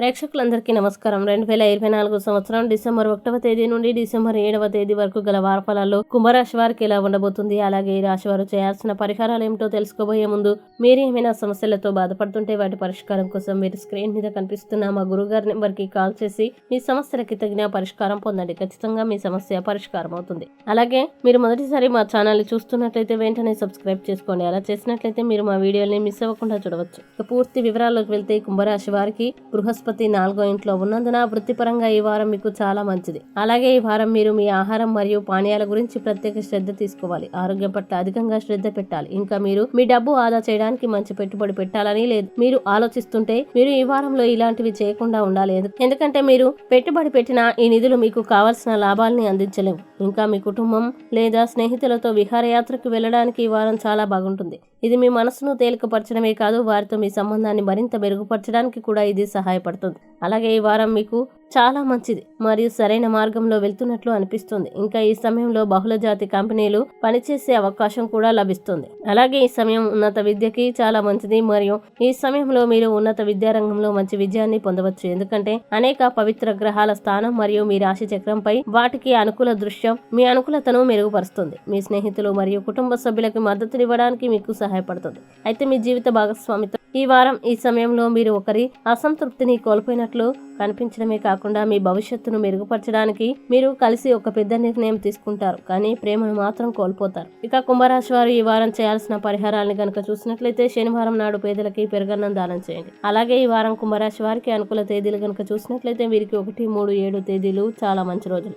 ప్రేక్షకులందరికీ నమస్కారం. రెండు వేల ఇరవై నాలుగు సంవత్సరం డిసెంబర్ ఒకటవ తేదీ నుండి డిసెంబర్ ఏడవ తేదీ వరకు గల వారఫలాల్లో కుంభరాశి వారికి ఎలా ఉండబోతుంది? అలాగే ఈ రాశి వారు చేయాల్సిన పరిహారాలు ఏమిటో తెలుసుకోబోయే ముందు మీరు ఏమైనా సమస్యలతో బాధపడుతుంటే వాటి పరిష్కారం కోసం మీరు స్క్రీన్ మీద కనిపిస్తున్న మా గురుగారి నెంబర్కి కాల్ చేసి మీ సమస్యలకి తగిన పరిష్కారం పొందండి. ఖచ్చితంగా మీ సమస్య పరిష్కారం అవుతుంది. అలాగే మీరు మొదటిసారి మా ఛానల్ చూస్తున్నట్లయితే వెంటనే సబ్స్క్రైబ్ చేసుకోండి. అలా చేసినట్లయితే మీరు మా వీడియోని మిస్ అవ్వకుండా చూడవచ్చు. ఇక పూర్తి వివరాల్లోకి వెళ్తే కుంభరాశి వారికి బృహస్పతి నాలుగో ఇంట్లో ఉన్నందున వృత్తిపరంగా ఈ వారం మీకు చాలా మంచిది. అలాగే ఈ వారం మీరు మీ ఆహారం మరియు పానీయాల గురించి ప్రత్యేక శ్రద్ధ తీసుకోవాలి. ఆరోగ్యం పట్ల అధికంగా శ్రద్ధ పెట్టాలి. ఇంకా మీరు మీ డబ్బు ఆదా చేయడానికి మంచి పెట్టుబడి పెట్టాలని లేదు. మీరు ఆలోచిస్తుంటే మీరు ఈ వారంలో ఇలాంటివి చేయకుండా ఉండాలి. ఎందుకంటే మీరు పెట్టుబడి పెట్టిన ఈ నిధులు మీకు కావాల్సిన లాభాలని అందించలేవు. ఇంకా మీ కుటుంబం లేదా స్నేహితులతో విహారయాత్రకు వెళ్ళడానికి ఈ వారం చాలా బాగుంటుంది. ఇది మీ మనసును తేలికపరచడమే కాదు వారితో మీ సంబంధాన్ని మరింత మెరుగుపరచడానికి కూడా ఇది సహాయపడుతుంది. అలాగే ఈ వారం మీకు చాలా మంచిది మరియు సరైన మార్గంలో వెళ్తున్నట్లు అనిపిస్తుంది. ఇంకా ఈ సమయంలో బహుళ జాతి కంపెనీలు పనిచేసే అవకాశం కూడా లభిస్తుంది. అలాగే ఈ సమయం ఉన్నత విద్యకి చాలా మంచిది మరియు ఈ సమయంలో మీరు ఉన్నత విద్యారంగంలో మంచి విజయాన్ని పొందవచ్చు. ఎందుకంటే అనేక పవిత్ర గ్రహాల స్థానం మరియు మీ రాశి చక్రంపై వాటికి అనుకూల దృశ్యం మీ అనుకూలతను మెరుగుపరుస్తుంది. మీ స్నేహితులు మరియు కుటుంబ సభ్యులకు మద్దతునివ్వడానికి మీకు సహాయపడుతుంది. అయితే మీ జీవిత భాగస్వామితో ఈ వారం ఈ సమయంలో మీరు ఒకరి అసంతృప్తిని కోల్పోయినట్లు కనిపించడమే కాకుండా మీ భవిష్యత్తును మెరుగుపరచడానికి మీరు కలిసి ఒక పెద్ద నిర్ణయం తీసుకుంటారు. కానీ ప్రేమను మాత్రం కోల్పోతారు. ఇక కుంభరాశి వారు ఈ వారం చేయాల్సిన పరిహారాలను కనుక చూసినట్లయితే శనివారం నాడు పేదలకి పెరగన్నం దానం చేయండి. అలాగే ఈ వారం కుంభరాశి వారికి అనుకూల తేదీలు కనుక చూసినట్లయితే వీరికి ఒకటి మూడు ఏడు తేదీలు చాలా మంచి రోజులు.